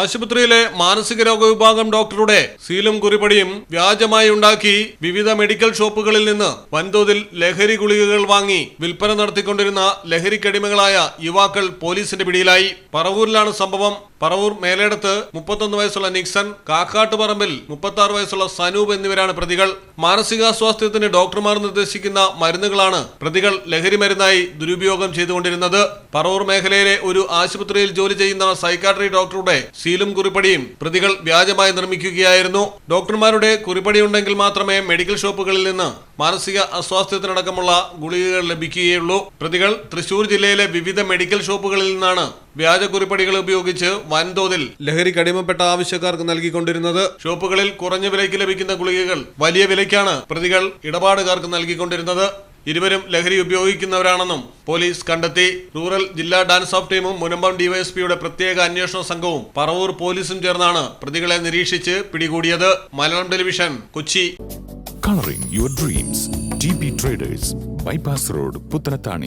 ആശുപത്രിയിലെ മാനസിക രോഗ വിഭാഗം ഡോക്ടറുടെ സീലും കുറിപ്പടിയും വ്യാജമായി ഉണ്ടാക്കി വിവിധ മെഡിക്കൽ ഷോപ്പുകളിൽ നിന്ന് വൻതോതിൽ ലഹരി ഗുളികകൾ വാങ്ങി വിൽപ്പന നടത്തിക്കൊണ്ടിരുന്ന ലഹരിക്കടിമകളായ യുവാക്കൾ പോലീസിന്റെ പിടിയിലായി. പറവൂരിലാണ് സംഭവം. പറവൂർ മേലേടത്ത് മുപ്പത്തൊന്ന് വയസ്സുള്ള നിക്സൺ കാക്കാട്ടുപറമ്പിൽ മുപ്പത്തി ആറ് വയസ്സുള്ള സനൂപ് എന്നിവരാണ് പ്രതികൾ. മാനസികാസ്വാസ്ഥ്യത്തിന് ഡോക്ടർമാർ നിർദ്ദേശിക്കുന്ന മരുന്നുകളാണ് പ്രതികൾ ലഹരി മരുന്നായി ദുരുപയോഗം ചെയ്തുകൊണ്ടിരുന്നത്. പറവൂർ മേഖലയിലെ ഒരു ആശുപത്രിയിൽ ജോലി ചെയ്യുന്ന സൈക്കാട്രി ഡോക്ടറുടെ സീലും കുറിപ്പടിയും പ്രതികൾ വ്യാജമായി നിർമ്മിക്കുകയായിരുന്നു. ഡോക്ടർമാരുടെ കുറിപ്പടി ഉണ്ടെങ്കിൽ മാത്രമേ മെഡിക്കൽ ഷോപ്പുകളിൽ നിന്ന് മാനസിക അസ്വാസ്ഥ്യത്തിനടക്കമുള്ള ഗുളികകൾ ലഭിക്കുകയുള്ളൂ. പ്രതികൾ തൃശൂർ ജില്ലയിലെ വിവിധ മെഡിക്കൽ ഷോപ്പുകളിൽ നിന്നാണ് വ്യാജ കുറിപ്പടികൾ ഉപയോഗിച്ച് വൻതോതിൽ ലഹരി കടിമപ്പെട്ട ആവശ്യക്കാർക്ക് നൽകിക്കൊണ്ടിരുന്നത്. ഷോപ്പുകളിൽ കുറഞ്ഞ വിലയ്ക്ക് ലഭിക്കുന്ന ഗുളികകൾ വലിയ വിലയ്ക്കാണ് പ്രതികൾ ഇടപാടുകാർക്ക് നൽകിക്കൊണ്ടിരുന്നത്. ഇരുവരും ലഹരി ഉപയോഗിക്കുന്നവരാണെന്നും പോലീസ് കണ്ടെത്തി റൂറൽ ജില്ലാ ഡാൻസ് ഓഫ് ടീമും മുനമ്പം ഡിവൈഎസ്പിയുടെ പ്രത്യേക അന്വേഷണ സംഘവും പറവൂർ പോലീസും ചേർന്നാണ് പ്രതികളെ നിരീക്ഷിച്ച് പിടികൂടിയത് Malayalam television Kochi colouring your dreams. TB traders road Puttanatani.